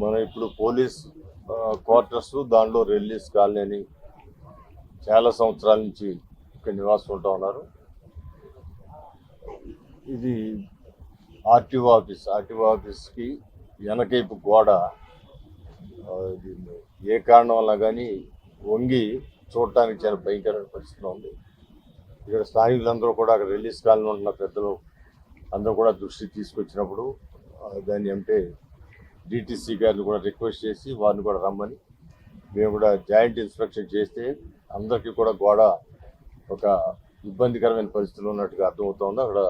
మన ఇప్పుడు police quarters దానిలో రిలీజ్ కాలనీ అని చాలా సంవత్సరాల నుంచి ఇక్కడ నివాసం ఉంటా ఉన్నారు. ఇది ఆర్టీఓ ఆఫీస్ ఆర్టీఓ ఆఫీస్కి వెనకైపు గోడ ఏ కారణం వల్ల కానీ వంగి చూడటానికి చాలా భయంకరమైన పరిస్థితి ఉంది. ఇక్కడ స్థానికులందరూ కూడా అక్కడ రిలీజ్ కాలనీ ఉంటున్న పెద్దలు అందరూ కూడా దృష్టి తీసుకొచ్చినప్పుడు దాన్ని అంటే డిటీసీ గారిని కూడా రిక్వెస్ట్ చేసి వారిని కూడా రమ్మని. మేము కూడా జాయింట్ ఇన్స్పెక్షన్ చేస్తే అందరికీ కూడా గోడ ఒక ఇబ్బందికరమైన పరిస్థితులు ఉన్నట్టుగా అర్థమవుతోంది అక్కడ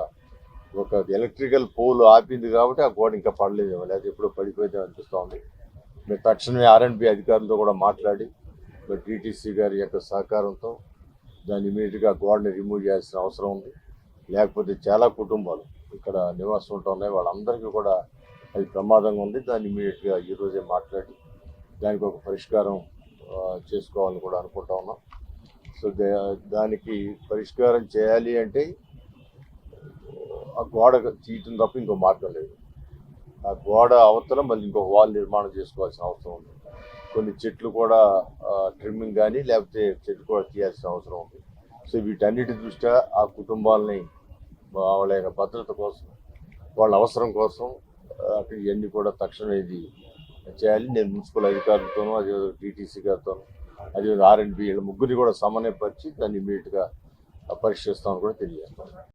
ఒక ఎలక్ట్రికల్ పోల్ ఆపింది కాబట్టి ఆ గోడ ఇంకా పడలేదు లేకపోతే ఎప్పుడో పడిపోయింది అనిపిస్తోంది మేము తక్షణమే ఆర్ఎండ్బి అధికారులతో కూడా మాట్లాడి డిటీసీ గారి యొక్క సహకారంతో దాన్ని ఇమీడియట్గా గోడని రిమూవ్ చేయాల్సిన అవసరం ఉంది. లేకపోతే చాలా కుటుంబాలు ఇక్కడ నివాసం ఉంటున్నాయి వాళ్ళందరికీ కూడా అది ప్రమాదంగా ఉంది. దాన్ని ఇమీడియట్గా ఈరోజే మాట్లాడి దానికి ఒక పరిష్కారం చేసుకోవాలని కూడా అనుకుంటా ఉన్నాం. సో దానికి పరిష్కారం చేయాలి అంటే ఆ గోడ తీయటం తప్ప ఇంకో మార్గం లేదు. ఆ గోడ అవతల మళ్ళీ ఇంకో వాల్ నిర్మాణం చేసుకోవాల్సిన అవసరం ఉంది. కొన్ని చెట్లు కూడా ట్రిమ్మింగ్ కానీ లేకపోతే చెట్లు కూడా తీయాల్సిన అవసరం ఉంది. సో వీటన్నిటి దృష్ట్యా ఆ కుటుంబాలని వాళ్ళ యొక్క భద్రత కోసం వాళ్ళ అవసరం కోసం అక్కడ ఇవన్నీ కూడా తక్షణం ఇది చేయాలి. నేను మున్సిపల్ అధికారులతోనూ అదే టీటీసీ గారితోనూ అదే ఆర్ఎండ్బి వీళ్ళ ముగ్గురిని కూడా సమన్వయపరిచి దాన్ని ఇమీడియట్గా పరిష్కరిస్తామని కూడా తెలియజేస్తాను